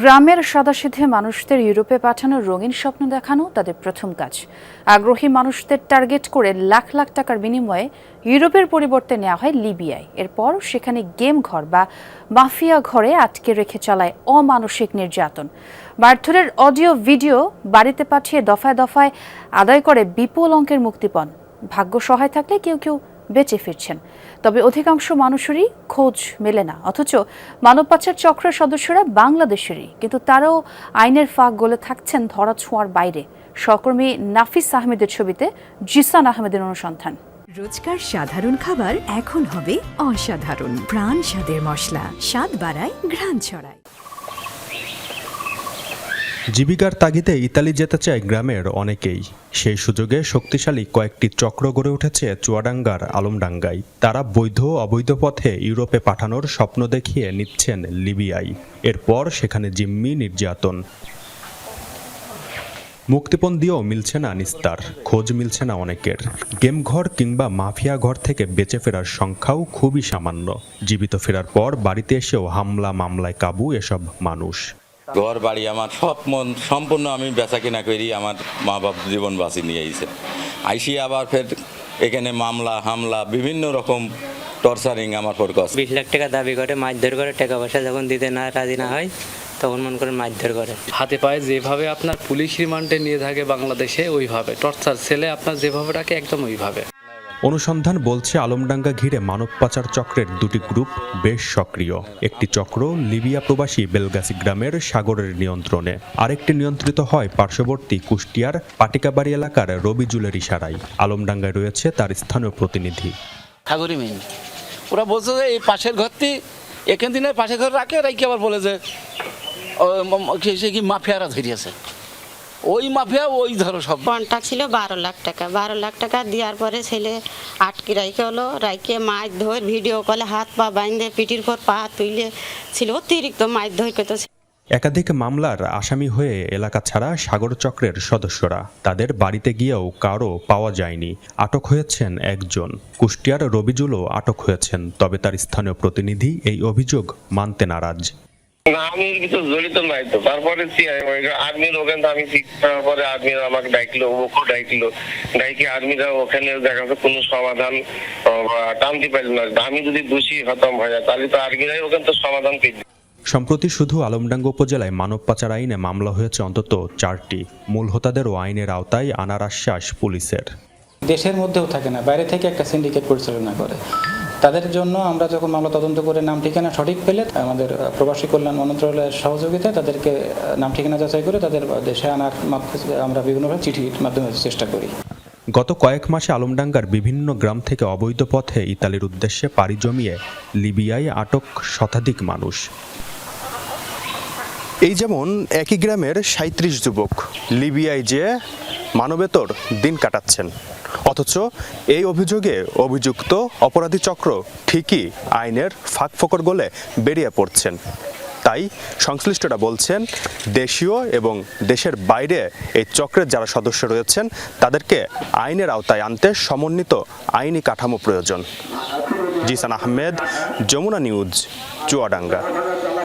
গ্রামের সাদাসিধে মানুষদের ইউরোপে পাঠানোর রঙিন স্বপ্ন দেখানো তাদের প্রথম কাজ। আগ্রহী মানুষদের টার্গেট করে লাখ লাখ টাকার বিনিময়ে ইউরোপের পরিবর্তে নেওয়া হয় লিবিয়ায়। এরপর সেখানে গেম ঘর বা মাফিয়া ঘরে আটকে রেখে চালায় অমানসিক নির্যাতন। মারধরের অডিও ভিডিও বাড়িতে পাঠিয়ে দফায় দফায় আদায় করে বিপুল অঙ্কের মুক্তিপণ। ভাগ্য সহায় থাকলে কেউ কেউ বেঁচে ফিরছেন। তবে অধিকাংশ মানুষেরই খোঁজ মেলে না। অথচ মানব পাচার চক্রের সদস্যরা বাংলাদেশেরই। কিন্তু তারাও আইনের ফাঁক গলে থাকছেন ধরা ছোঁয়ার বাইরে। সহকর্মী নাফিস আহমেদের ছবিতে জিসান আহমেদের অনুসন্ধান। রোজকার সাধারণ খাবার এখন হবে অসাধারণ। প্রাণ স্বাদের মশলা। স্বাদ বাড়ায় ঘ্রাণ ছড়ায়। জীবিকার তাগিদে ইতালি যেতে চায় গ্রামের অনেকেই। সেই সুযোগে শক্তিশালী কয়েকটি চক্র গড়ে উঠেছে চুয়াডাঙ্গার আলমডাঙ্গায়। তারা বৈধ অবৈধ পথে ইউরোপে পাঠানোর স্বপ্ন দেখিয়ে নিচ্ছেন লিবিয়ায়। এরপর সেখানে জিম্মি নির্যাতন। মুক্তিপণ দিয়েও মিলছে না নিস্তার, খোঁজ মিলছে না অনেকের। গেম ঘর কিংবা মাফিয়া ঘর থেকে বেঁচে ফেরার সংখ্যাও খুবই সামান্য। জীবিত ফেরার পর বাড়িতে এসেও হামলা মামলায় কাবু এসব মানুষ। ঘর বাড়ি আমার সব মন সম্পূর্ণ আমি বেচা কিনা করি আমার মা বাপ জীবন বাঁচি নিয়ে আইছে। আইসি আবার ফের এখানে মামলা হামলা বিভিন্ন রকম টর্চারিং আমার পর কষ্ট বিশ লাখ টাকা দাবি করে মারধর করে টাকা পয়সা যখন দিতে না রাজি না হয় তখন মন করে মারধর করে। হাতে পায়ে যেভাবে আপনার পুলিশ রিমান্ডে নিয়ে থাকে বাংলাদেশে ওইভাবে। টর্চার ছেলে আপনার যেভাবে রাখে একদম ওইভাবে। অনুসন্ধান বলছে আলমডাঙ্গা ঘিরে মানব পাচার চক্রের দুটি গ্রুপ বেশ সক্রিয়। একটি চক্র লিবিয়া প্রবাসী বেলগাছি গ্রামের সাগরের নিয়ন্ত্রণে, আরেকটি নিয়ন্ত্রিত হয় পার্শ্ববর্তী কুষ্টিয়ার পাটিকাবাড়ি এলাকার রবিজুলের ইশারায়। আলমডাঙ্গায় রয়েছে তার স্থানীয় প্রতিনিধি। ওরা বলছে যে এই পাশের ঘরটি এখান দিনে পাশের ঘর রাখে রাখি আবার বলে যে সে কি মাফিয়ারা ধরিয়েছে? ওই মাফিয়া ওই ধরো সব। কন্ট্রাক্ট ছিল বারো লাখ টাকা। বারো লাখ টাকা দেওয়ার পরে ছেলে আটকে রাইকে হলো। রাইকে মাছ ধর ভিডিও কলে হাত পা বাইন্ধে পিটির পর পা তুলে ছিল অতিরিক্ত মাছ ধর তো একাধিক মামলার আসামি হয়ে এলাকা ছাড়া সাগর চক্রের সদস্যরা। তাদের বাড়িতে গিয়েও কারও পাওয়া যায়নি। আটক হয়েছেন একজন। কুষ্টিয়ার রবিজুলও আটক হয়েছেন তবে তার স্থানীয় প্রতিনিধি এই অভিযোগ মানতে নারাজ। না আমি কিছু জড়িত নাই তো। তারপরে আর্মির ওখানে তো আমি ঠিক পরে আর্মিরা আমাকে ডাকলো ওকে ডাকলো ডাইকে আর্মিরা ওখানে দেখা যাচ্ছে কোনো সমাধান টানতে পারল না। আমি যদি দোষী হতাম ভাইয়া তাহলে তো আর্মিরাই ওখানে তো সমাধান পেয়ে সম্প্রতি শুধু আলমডাঙ্গা উপজেলায় মানব পাচার আইনে মামলা হয়েছে অন্তত চারটি। মূল হোতাদেরও আইনের আওতায় আনার আশ্বাস পুলিশের। দেশের মধ্যেও থাকে না বাইরে থেকে একটা সিন্ডিকেট পরিচালনা করে। তাদের জন্য আমরা যখন মামলা তদন্ত করে নাম ঠিকানা সঠিক পেলে আমাদের প্রবাসী কল্যাণ মন্ত্রণালয়ের সহযোগিতায় তাদেরকে নাম ঠিকানা যাচাই করে তাদের দেশে আনার মাধ্যমে আমরা বিভিন্নভাবে চিঠির মাধ্যমে চেষ্টা করি। গত কয়েক মাসে আলমডাঙ্গার বিভিন্ন গ্রাম থেকে অবৈধ পথে ইতালির উদ্দেশ্যে পাড়ি জমিয়ে লিবিয়ায় আটক শতাধিক মানুষ। এই যেমন একই গ্রামের সাঁত্রিশ যুবক লিবিয়ায় যে মানবেতর দিন কাটাচ্ছেন। অথচ এই অভিযোগে অভিযুক্ত অপরাধী চক্র ঠিকই আইনের ফাঁক ফকর গলে বেরিয়ে পড়ছেন। তাই সংশ্লিষ্টরা বলছেন, দেশীয় এবং দেশের বাইরে এই চক্রের যারা সদস্য রয়েছেন, তাদেরকে আইনের আওতায় আনতে সমন্বিত আইনি কাঠামো প্রয়োজন। জিসান আহমেদ, যমুনা নিউজ, চুয়াডাঙ্গা।